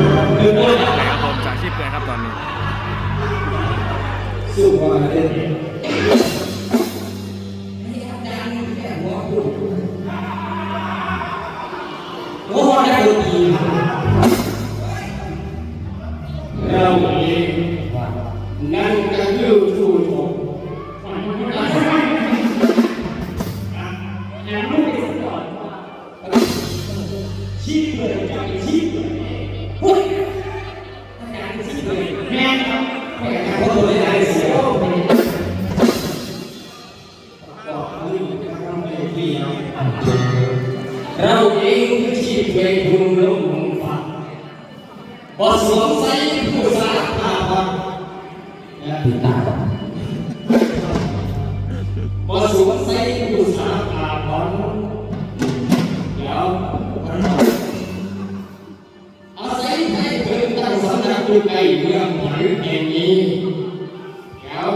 นะครับผมจากชีพเลยครับตอนนี้สู้มาเลยโอ้โหได้ดีครับ เราเองคือชีพเป็นคุณลงฟ้าบทสวมใส่ผู้สารภาพและติดตามบทสวมใส่ผู้สารภาพเดี๋ยวอาศัยให้เพิ่มตั้งสำนักอยู่ในเมืองหอยแห่งนี้เดี๋ยว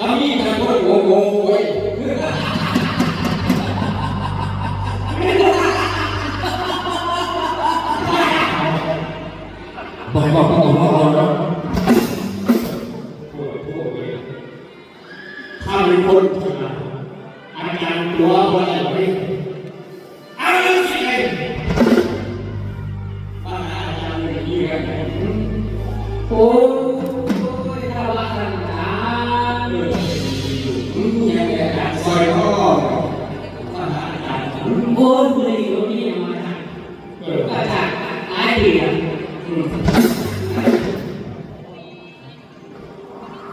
ถ้ามีแต่คนโง่ๆไว้บอกบอกบอกบอกบอกถ้าเป็นคนฉล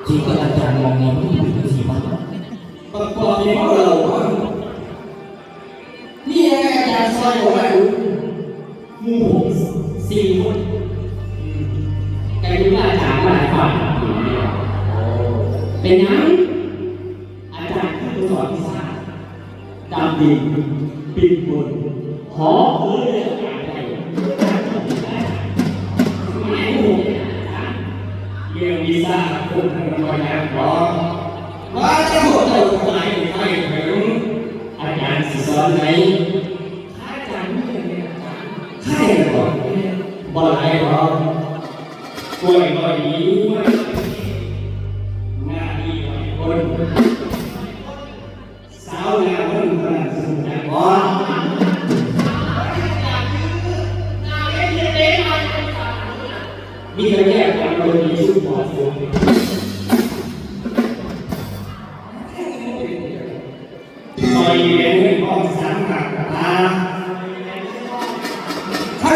ทีก็อาจารย์มองเงินที่อยู่ที่บ้านประกอบที่เรานี่ไงอาจารย์ซอยบอกว่าหมู่หกสี่คนแต่อยู่อาจารย์มาหลายฝ่ายเป็นยังอาจารย์ผู้สอนวิชาดำดินปีนบนหอเอ้ยอาจารย์ วีซ่าคุณทำงานขอว่าจะบอกเราทำไมไม่ถึงอาจารย์สอนไหนอาจารย์ไม่เป็นอาจารย์ใช่หรอบ่ไรหรอกกล้วยก็ดี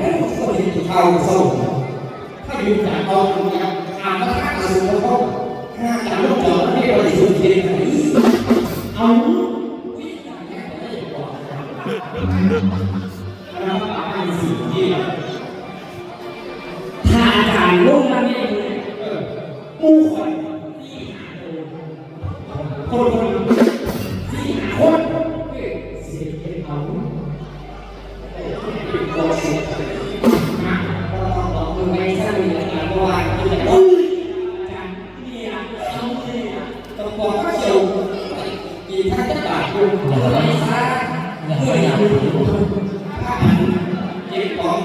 ได้โดนแค่เขาเห็นข่าวเศร้าถ้าอยู่จากกอนนะครับอ่านแล้วถ้าสูงเขาถ้าจากลูกเสือไม่ได้บริสุทธิ์จริงเอาแล้ว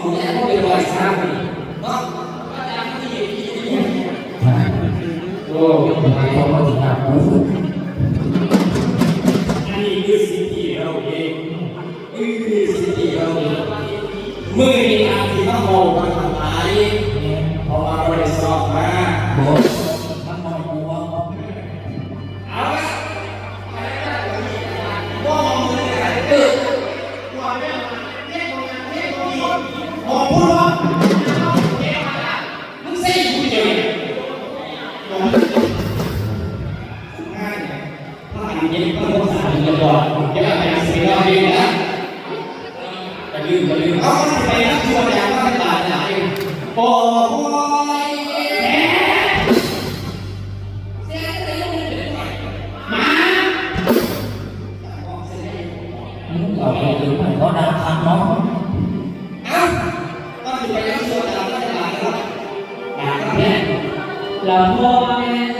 จ็บของกูเนี่ก็เป็นรอยสร้างนี่เนาะอาจารย์ที่ที่โอ้เพราะว่าถึงอาบูอันนี้คือสิ่งที่เราเองนี่คือสิ่งที่เราเองเมื่อในอาที่มาโมกัน ง่ายเนี่ยถ้าอันนี้ก็ต้องสารเรียบร้อยเดี๋ยวอาจารย์เสียเราเองนะอย่า